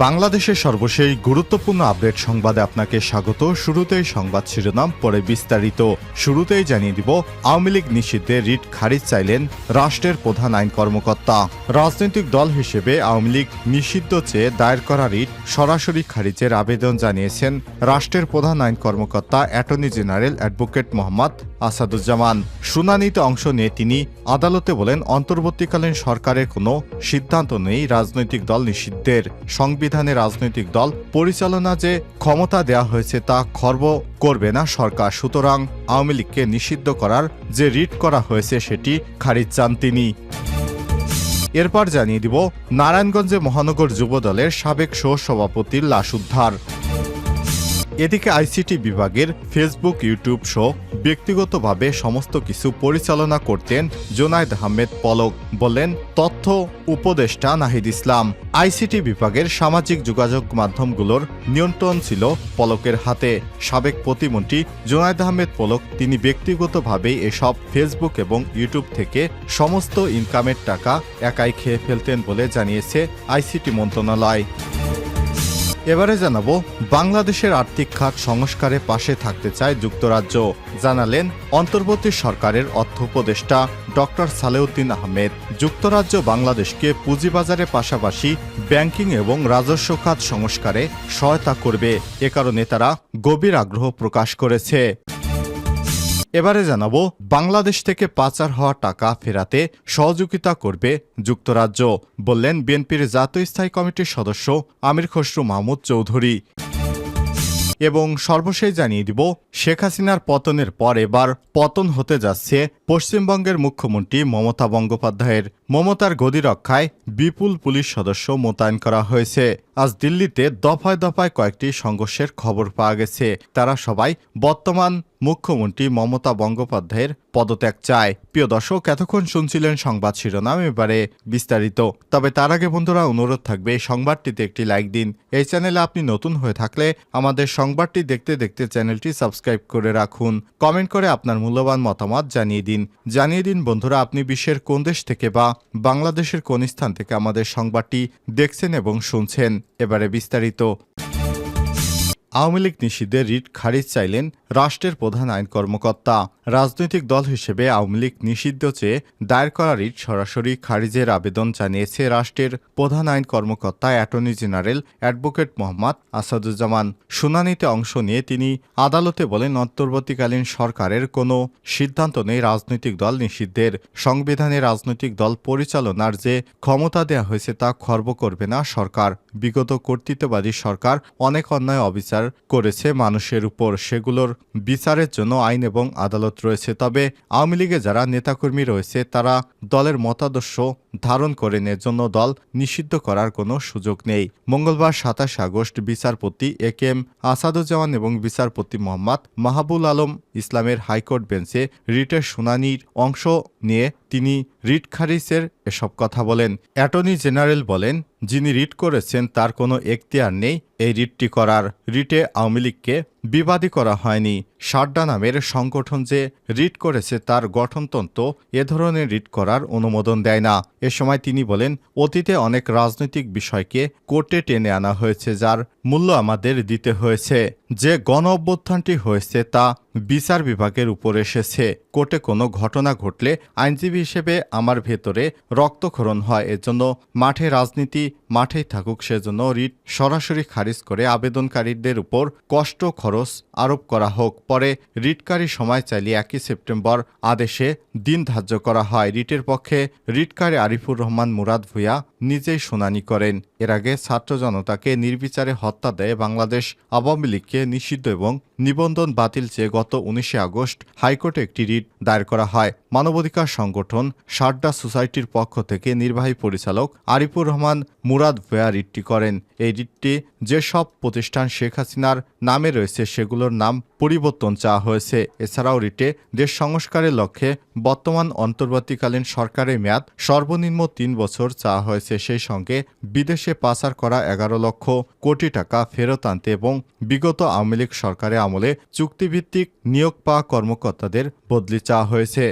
বাংলাদেশের সর্বশেষ গুরুত্বপূর্ণ আপডেট সংবাদে আপনাকে স্বাগত। শুরুতেই সংবাদ শিরোনাম, পরে বিস্তারিত। শুরুতেই জানিয়ে দিব, আওয়ামী লীগ নিষিদ্ধে রিট খারিজ চাইলেন রাষ্ট্রের প্রধান আইন কর্মকর্তা। রাজনৈতিক দল হিসেবে আওয়ামী লীগ নিষিদ্ধ চেয়ে দায়ের করা রিট সরাসরি খারিজের আবেদন জানিয়েছেন রাষ্ট্রের প্রধান আইন কর্মকর্তা attorney general advocate Mohammad Asaduzzaman. শুনানিতে অংশ নিয়ে তিনি আদালতে বলেন, অন্তর্বর্তীকালীন সরকারের কোনো সিদ্ধান্ত নেই রাজনৈতিক দল নিষিদ্ধের। সংবিধানে রাজনৈতিক দল পরিচালনা যে ক্ষমতা দেয়া হয়েছে তা খর্ব করবে না সরকার। সুতরাং আওয়ামী লীগকে নিষিদ্ধ করার যে রিট করা হয়েছে সেটি খারিজ চান তিনি। এরপর জানিয়ে দিব, নারায়ণগঞ্জে মহানগর যুবদলের সাবেক সহ সভাপতির লাশ উদ্ধার। এদিকে আইসিটি বিভাগের ফেসবুক, ইউটিউব শো ব্যক্তিগতভাবে সমস্ত কিছু পরিচালনা করতেন জোনায়েদ আহমেদ পলক বললেন তথ্য উপদেষ্টা নাহিদ ইসলাম, আইসিটি বিভাগের সামাজিক যোগাযোগ মাধ্যমগুলোর নিয়ন্ত্রণ ছিল পলকের হাতে। সাবেক প্রতিমন্ত্রী জোনায়েদ আহমেদ পলক তিনি ব্যক্তিগতভাবেই এসব ফেসবুক এবং ইউটিউব থেকে সমস্ত ইনকামের টাকা একাই খেয়ে ফেলতেন বলে জানিয়েছে আইসিটি মন্ত্রণালয়। এবারে জানাব, বাংলাদেশের আর্থিক খাত সংস্কারে পাশে থাকতে চায় যুক্তরাজ্য। জানালেন অন্তর্বর্তী সরকারের অর্থ উপদেষ্টা ডক্টর সালেউদ্দিন আহমেদ। যুক্তরাজ্য বাংলাদেশকে পুঁজিবাজারের পাশাপাশি ব্যাংকিং এবং রাজস্ব খাত সংস্কারে সহায়তা করবে। এ কারণে তারা গভীর আগ্রহ প্রকাশ করেছে। এবারে জানাব, বাংলাদেশ থেকে পাচার হওয়া টাকা ফেরাতে সহযোগিতা করবে যুক্তরাজ্য, বললেন বিএনপির জাতীয় স্থায়ী কমিটির সদস্য আমির খসরু মাহমুদ চৌধুরী। এবং সর্বশেষ জানিয়ে দিব, শেখ হাসিনার পতনের পর এবার পতন হতে যাচ্ছে পশ্চিমবঙ্গের মুখ্যমন্ত্রী মমতা বন্দ্যোপাধ্যায়ের। মমতার গদি রক্ষায় বিপুল পুলিশ সদস্য মোতায়েন করা হয়েছে। আজ দিল্লিতে দফায় দফায় কয়েকটি সংঘর্ষের খবর পাওয়া গেছে। তারা সবাই বর্তমান মুখ্যমন্ত্রী মমতা বন্দ্যোপাধ্যায়ের পদত্যাগ চায়। প্রিয় দর্শক, এতক্ষণ শুনছিলেন সংবাদ শিরোনাম, এবারে বিস্তারিত। তবে তার আগে বন্ধুরা, অনুরোধ থাকবে সংবাদটিতে একটি লাইক দিন। এই চ্যানেলে আপনি নতুন হয়ে থাকলে আমাদের সংবাদটি দেখতে দেখতে চ্যানেলটি সাবস্ক্রাইব করে রাখুন। কমেন্ট করে আপনার মূল্যবান মতামত জানিয়ে দিন। জানিয়ে দিন, বন্ধুরা, আপনি বিশ্বের কোন দেশ থেকে বা বাংলাদেশের কোন স্থান থেকে আমাদের সংবাদটি দেখছেন এবং শুনছেন। এবারে বিস্তারিত। আওয়ামী লীগ নিষিদ্ধে রিট খারিজ চাইলেন রাষ্ট্রের প্রধান আইন কর্মকর্তা। রাজনৈতিক দল হিসেবে আওয়ামী লীগ নিষিদ্ধ চেয়ে দায়ের করা রিট সরাসরি খারিজের আবেদন জানিয়েছে রাষ্ট্রের প্রধান আইন কর্মকর্তা attorney general advocate Mohammad Asaduzzaman. শুনানিতে অংশ নিয়ে তিনি আদালতে বলেন, অন্তর্বর্তীকালীন সরকারের কোনো সিদ্ধান্ত নেই রাজনৈতিক দল নিষিদ্ধের। সংবিধানে রাজনৈতিক দল পরিচালনার যে ক্ষমতা দেয়া হয়েছে তা খর্ব করবে না সরকার। বিগত কর্তৃত্ববাদী সরকার অনেক অন্যায় অবিচার করেছে মানুষের উপর। সেগুলোর বিচারের জন্য আইন এবং আদালত রয়েছে। তবে আওয়ামী লীগে যারা নেতাকর্মী রয়েছে, তারা দলের মতাদর্শ ধারণ করে জন্য দল নিষিদ্ধ করার কোনো সুযোগ নেই। মঙ্গলবার সাতাশ আগস্ট বিচারপতি এ কে এম আসাদুজ্জামান এবং বিচারপতি মোহাম্মদ মাহাবুল আলম ইসলামের হাইকোর্ট বেঞ্চে রিটের শুনানির অংশ নিয়ে তিনি রিট খারিজের এসব কথা বলেন। অ্যাটর্নি জেনারেল বলেন যিনি রিট করেছেন, তার কোনো এখতিয়ার নেই। এই রিটটি করার রিটে আওয়ামী লীগকে বিবাদী করা হয়নি। সাড্ডা নামের সংগঠন যে রিট করেছে, তার গঠনতন্ত্র এ ধরনের রিট করার অনুমোদন দেয় না। এ সময় তিনি বলেন, অতীতে অনেক রাজনৈতিক বিষয়কে কোর্টে টেনে আনা হয়েছে, যার মূল্য আমাদের দিতে হয়েছে। যে গণ অভ্যুত্থানটি হয়েছে, তা বিচার বিভাগের উপর এসেছে। কোর্টে কোনো ঘটনা ঘটলে আইনজীবী হিসেবে আমার ভেতরে রক্তক্ষরণ হয়। এজন্য মাঠে রাজনীতি মাঠেই থাকুক সেজন্য রিট সরাসরি খারিজ করে আবেদনকারীদের উপর কষ্ট, খরচ আরোপ করা হোক। পরে রিটকারী সময় চাইলে একই সেপ্টেম্বর আদেশে দিন ধার্য করা হয়। রিটের পক্ষে রিটকারী আরিফুর রহমান মুরাদ ভুঁইয়া নিজেই শুনানি করেন। এর আগে ছাত্র জনতাকে নির্বিচারে হত্যা দেয় বাংলাদেশ আওয়ামী লীগকে নিষিদ্ধ এবং নিবন্ধন বাতিল চেয়ে গত উনিশে আগস্ট হাইকোর্টে একটি রিট দায়ের করা হয়। মানবাধিকার সংগঠন সারডা সোসাইটির পক্ষ থেকে নির্বাহী পরিচালক আরিফুর রহমান মুরাদ ভুয়া রিটটি করেন। এই রিটটি যেসব প্রতিষ্ঠান শেখ হাসিনার নামে রয়েছে, সেগুলোর নাম পরিবর্তন চাওয়া হয়েছে। এছাড়াও রিটে দেশ সংস্কারের লক্ষ্যে বর্তমান অন্তর্বর্তীকালীন সরকারের মেয়াদ সর্বনিম্ন তিন বছর চাওয়া হয়েছে। সেই সঙ্গে বিদেশে পাচার করা এগারো লক্ষ কোটি টাকা ফেরত আনতে এবং বিগত আওয়ামী লীগ সরকারের আমলে চুক্তিভিত্তিক নিয়োগ পাওয়া কর্মকর্তাদের বদলি চাওয়া হয়েছে।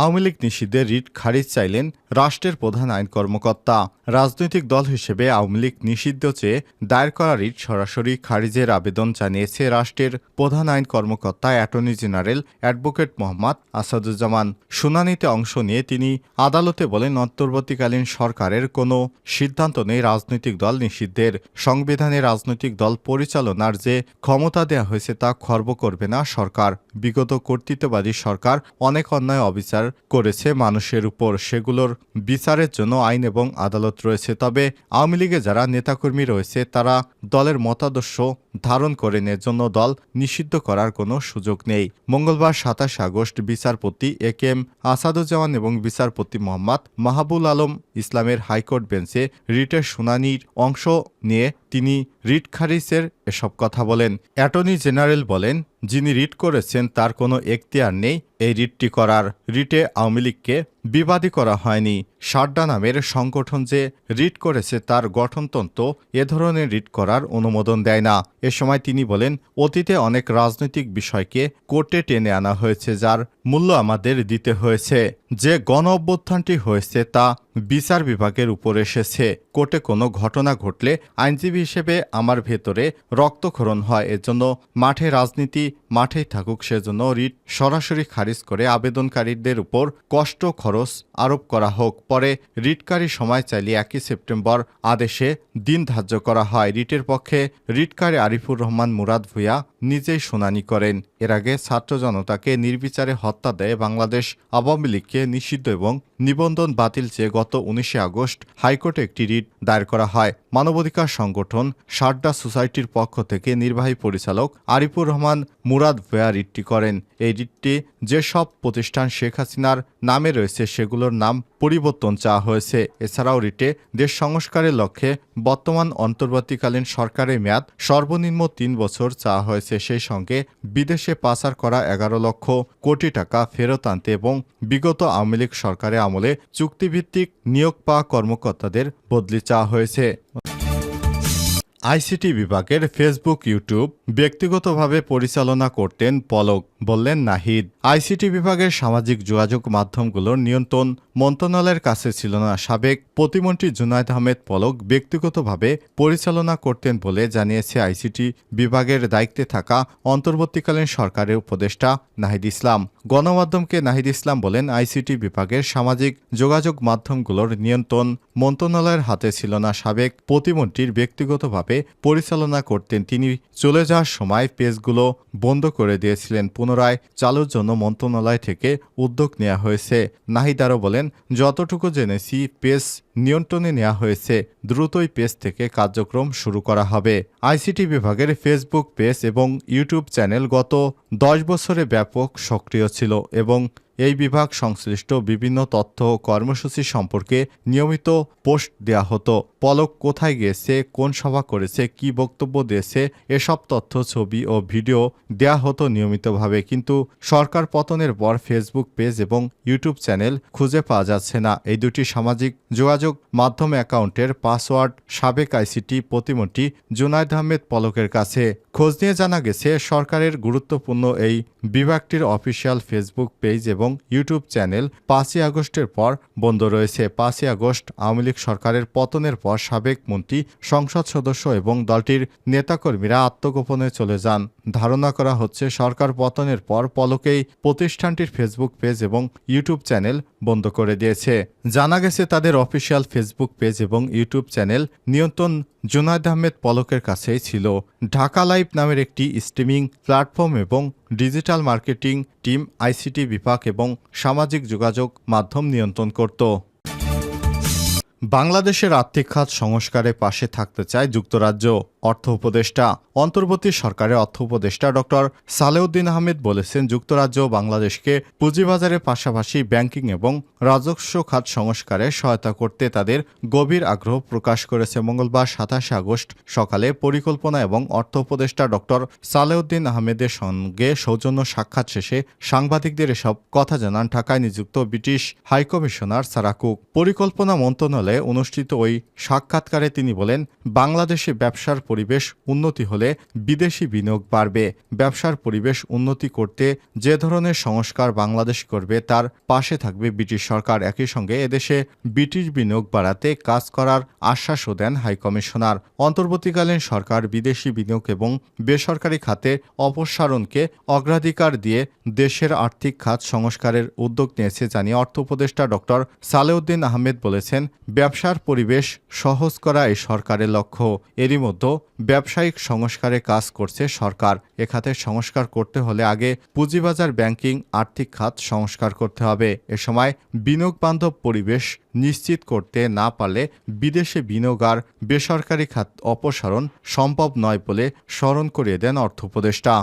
আওয়ামী লীগ নিষিদ্ধে রিট খারিজ চাইলেন রাষ্ট্রের প্রধান আইন কর্মকর্তা। রাজনৈতিক দল হিসেবে আওয়ামী লীগ নিষিদ্ধ চেয়ে দায়ের করা রিট সরাসরি খারিজের আবেদন জানিয়েছে রাষ্ট্রের প্রধান আইন কর্মকর্তা attorney general advocate Mohammad Asaduzzaman. শুনানিতে অংশ নিয়ে তিনি আদালতে বলেন, অন্তর্বর্তীকালীন সরকারের কোনো সিদ্ধান্ত নেই রাজনৈতিক দল নিষিদ্ধের। সংবিধানে রাজনৈতিক দল পরিচালনার যে ক্ষমতা দেওয়া হয়েছে তা খর্ব করবে না সরকার। বিগত কর্তৃত্ববাদী সরকার অনেক অন্যায় অবিচার করেছে মানুষের উপর। সেগুলোর বিচারের জন্য আইন এবং আদালত রয়েছে। তবে আওয়ামী লীগে যারা নেতাকর্মী রয়েছে, তারা দলের মতাদর্শ ধারণ করেন এর জন্য দল নিষিদ্ধ করার কোনো সুযোগ নেই। মঙ্গলবার সাতাশ আগস্ট বিচারপতি এ কে এম আসাদুজ্জামান এবং বিচারপতি মোহাম্মদ মাহাবুল আলম ইসলামের হাইকোর্ট বেঞ্চে রিটের শুনানির অংশ নিয়ে তিনি রিট খারিজের এসব কথা বলেন। অ্যাটর্নি জেনারেল বলেন, যিনি রিট করেছেন তার কোনো এখতিয়ার নেই এই রিটটি করার। রিটে আওয়ামী লীগকে বিবাদী করা হয়নি। সাড্ডা নামের সংগঠন যে রিট করেছে তার গঠনতন্ত্র এ ধরনের রিট করার অনুমোদন দেয় না। এ সময় তিনি বলেন, অতীতে অনেক রাজনৈতিক বিষয়কে কোর্টে টেনে আনা হয়েছে, যার মূল্য আমাদের দিতে হয়েছে। যে গণ অভ্যুত্থানটি হয়েছে তা বিচার বিভাগের উপর এসেছে। কোর্টে কোনো ঘটনা ঘটলে আইনজীবী হিসেবে আমার ভেতরে রক্তক্ষরণ হয়। এজন্য মাঠে রাজনীতি মাঠেই থাকুক, সেজন্য রিট সরাসরি খারিজ করে আবেদনকারীদের উপর কষ্ট, খরচ আরোপ করা হোক। পরে রিটকারী সময় চাইলে একই সেপ্টেম্বর আদেশে দিন ধার্য করা হয়। রিটের পক্ষে রিটকারী আরিফুর রহমান মুরাদ ভুঁইয়া নিজেই শুনানি করেন। এর আগে ছাত্র জনতাকে নির্বিচারে হত্যা দেয় বাংলাদেশ আওয়ামী লীগকে নিষিদ্ধ এবং নিবন্ধন বাতিল চেয়ে গত উনিশে আগস্ট হাইকোর্টে একটি রিট দায়ের করা হয়। মানবাধিকার সংগঠন সারডা সোসাইটির পক্ষ থেকে নির্বাহী পরিচালক আরিফুর রহমান মুরাদ ভুয়া রিটটি করেন। এই রিটটি যেসব প্রতিষ্ঠান শেখ হাসিনার নামে রয়েছে, সেগুলোর নাম পরিবর্তন চাওয়া হয়েছে। এছাড়াও রিটে দেশ সংস্কারের লক্ষ্যে বর্তমান অন্তর্বর্তীকালীন সরকারের মেয়াদ সর্বনিম্ন তিন বছর চাওয়া হয়েছে। সেই সঙ্গে বিদেশে পাচার করা এগারো লক্ষ কোটি টাকা ফেরত আনতে এবং বিগত আওয়ামী লীগ সরকারের আমলে চুক্তিভিত্তিক নিয়োগ পাওয়া কর্মকর্তাদের বদলি চাওয়া হয়েছে। আইসিটি বিভাগের ফেসবুক, ইউটিউব ব্যক্তিগতভাবে পরিচালনা করতেন পলক, বললেন নাহিদ। আইসিটি বিভাগের সামাজিক যোগাযোগ মাধ্যমগুলোর নিয়ন্ত্রণ মন্ত্রণালয়ের কাছে ছিল না। সাবেক প্রতিমন্ত্রী জুনায়দ আহমেদ পলক ব্যক্তিগতভাবে পরিচালনা করতেন বলে জানিয়েছে আইসিটি বিভাগের দায়িত্বে থাকা অন্তর্বর্তীকালীন সরকারের উপদেষ্টা নাহিদ ইসলাম। গণমাধ্যমকে নাহিদ ইসলাম বলেন, আইসিটি বিভাগের সামাজিক যোগাযোগ মাধ্যমগুলোর নিয়ন্ত্রণ মন্ত্রণালয়ের হাতে ছিল না। সাবেক প্রতিমন্ত্রীর ব্যক্তিগতভাবে পরিচালনা করতেন তিনি। চলে যাওয়ার সময় পেজগুলো বন্ধ করে দিয়েছিলেন। পুনরায় চালুর জন্য মন্ত্রণালয় থেকে উদ্যোগ নেওয়া হয়েছে। নাহিদ আরও বলেন যতটুকু জেনেছি, পেস নিয়ন্ত্রণে নেওয়া হয়েছে। দ্রুতই পেজ থেকে কার্যক্রম শুরু করা হবে। আইসিটি বিভাগের ফেসবুক পেজ এবং ইউটিউব চ্যানেল গত দশ বছরে ব্যাপক সক্রিয় ছিল এবং এই বিভাগ সংশ্লিষ্ট বিভিন্ন তথ্য ও কর্মসূচি সম্পর্কে নিয়মিত পোস্ট দেওয়া হতো। পলক কোথায় গিয়েছে কোন সভা করেছে, কি বক্তব্য দিয়েছে, এসব তথ্য, ছবি ও ভিডিও দেয়া হতো নিয়মিতভাবে। কিন্তু সরকার পতনের পর ফেসবুক পেজ এবং ইউটিউব চ্যানেল খুঁজে পাওয়া যাচ্ছে না। এই দুটি সামাজিক যোগাযোগ মাধ্যম অ্যাকাউন্টের পাসওয়ার্ড সাবেক আইসিটি প্রতিমন্ত্রী জুনায়দ আহমেদ পলকের কাছে। খোঁজ নিয়ে জানা গেছে, সরকারের গুরুত্বপূর্ণ এই বিভাগটির অফিসিয়াল ফেসবুক পেজ এবং ইউটিউব চ্যানেল পাঁচই আগস্টের পর বন্ধ রয়েছে। পাঁচই আগস্ট আওয়ামী লীগ সরকারের পতনের পর সাবেক মন্ত্রী, সংসদ সদস্য এবং দলটির নেতাকর্মীরা আত্মগোপনে চলে যান। ধারণা করা হচ্ছে, সরকার পতনের পর পলকেই প্রতিষ্ঠানটির ফেসবুক পেজ এবং ইউটিউব চ্যানেল বন্ধ করে দিয়েছে। জানা গেছে, তাদের অফিসিয়াল ফেসবুক পেজ এবং ইউটিউব চ্যানেল নিয়ন্ত্রণ জুনায়দ আহমেদ পলকের কাছেই ছিল। ঢাকা লাইভ নামের একটি স্ট্রিমিং প্ল্যাটফর্ম এবং ডিজিটাল মার্কেটিং টিম আইসিটি বিভাগ এবং সামাজিক যোগাযোগ মাধ্যম নিয়ন্ত্রণ করত। বাংলাদেশের আর্থিক খাত সংস্কারে পাশে থাকতে চায় যুক্তরাজ্য। অর্থ উপদেষ্টা। অন্তর্বর্তী সরকারের অর্থ উপদেষ্টা ডক্টর সালেউদ্দিন আহমেদ বলেছেন, যুক্তরাজ্য বাংলাদেশকে পুঁজিবাজারের পাশাপাশি ব্যাংকিং এবং রাজস্ব খাত সংস্কারে সহায়তা করতে তাদের গভীর আগ্রহ প্রকাশ করেছে। মঙ্গলবার সাতাশে আগস্ট সকালে পরিকল্পনা এবং অর্থ উপদেষ্টা ডক্টর সালেউদ্দিন আহমেদের সঙ্গে সৌজন্য সাক্ষাৎ শেষে সাংবাদিকদের এসব কথা জানান ঢাকায় নিযুক্ত ব্রিটিশ হাইকমিশনার সারাকুক পরিকল্পনা মন্ত্রণালয়ে অনুষ্ঠিত ওই সাক্ষাৎকারে তিনি বলেন, বাংলাদেশে ব্যবসার পরিবেশ উন্নতি হলে বিদেশি বিনিয়োগ বাড়বে। ব্যবসার পরিবেশ উন্নতি করতে যে ধরনের সংস্কার বাংলাদেশ করবে তার পাশে থাকবে ব্রিটিশ সরকার। একই সঙ্গে এদেশে ব্রিটিশ বিনিয়োগ বাড়াতে কাজ করার আশ্বাসও দেন হাইকমিশনার। অন্তর্বর্তীকালীন সরকার বিদেশি বিনিয়োগ এবং বেসরকারি খাতে অপসারণকে অগ্রাধিকার দিয়ে দেশের আর্থিক খাত সংস্কারের উদ্যোগ নিয়েছে জানিয়ে অর্থ উপদেষ্টা ডক্টর সালেউদ্দিন আহমেদ বলেছেন, ব্যবসার পরিবেশ সহজ করা এই সরকারের লক্ষ্য। এরই মধ্যে ব্যবসায়িক সংস্কারে কাজ করছে সরকার। এ খাতে সংস্কার করতে হলে আগে পুঁজিবাজার ব্যাংকিং, আর্থিক খাত সংস্কার করতে হবে। এ সময় বিনিয়োগ বান্ধব পরিবেশ নিশ্চিত করতে না পারলে বিদেশে বিনিয়োগ আর বেসরকারি খাত অপসারণ সম্ভব নয় বলে স্মরণ করিয়ে দেন অর্থ উপদেষ্টা।